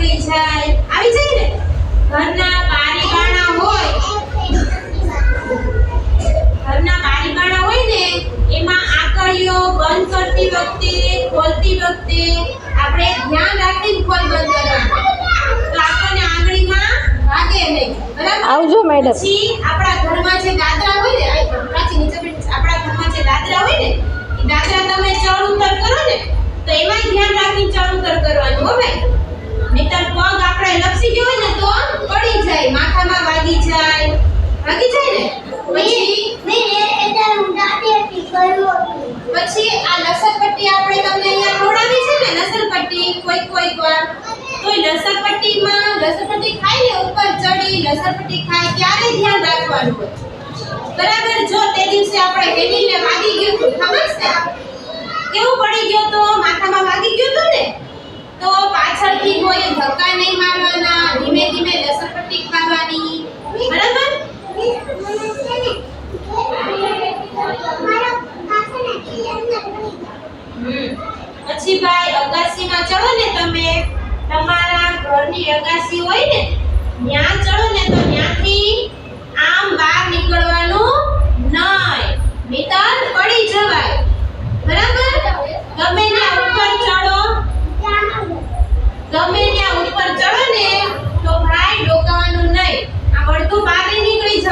નીકળી જાય. આવી જાય ને? ઘરના બારી બાણા હોય. ઘરના બારી બાણા હોય ને એમાં આકડીઓ બંધ કરતી વખતે ખોલતી વખતે આપણે ધ્યાન રાખીને ખોલ બંધ કરવાનું. તો આપણને આંગળીમાં વાગે નહીં. બરાબર? આવજો મેડમ પછી આપણા ઘરમાં જે દાદરા હોય ને પ્રાચી નીચે આપણા ઘરમાં જે દાદરા હોય ને એ દાદરા તમે ચડ ઉતર કરો ને તો એમાં ધ્યાન રાખીને ચડ ઉતર કરવાનું હો ભાઈ નહીંતર પગ આપણે લપસી ગયો હોય ને તો પડી જાય માથામાં વાગી જાય વાગી જાય ને પછી પછી આ લસરપટ્ટી આપણે તમને અહીંયા ખવડાવી છે ને લસરપટ્ટી કોઈ કોઈ વાર. તો એ લસરપટ્ટીમાં લસરપટ્ટી ખાઈ ને ઉપર ચડી લસરપટ્ટી ખાય, ત્યારે ધ્યાન રાખવાનું હોય. બરાબર? જો તે દિવસે આપણે પછી ભાઈ, અગાસીમાં ચડો ને તમે. તમારા ઘરની અગાસી હોય ને, ત્યાં ચડો ને તો ત્યાંથી આમ બહાર નીકળવાનું નહીં નીતર પડી જવાય. બરાબર? તમે ત્યાં ઉપર ચડો. ગમે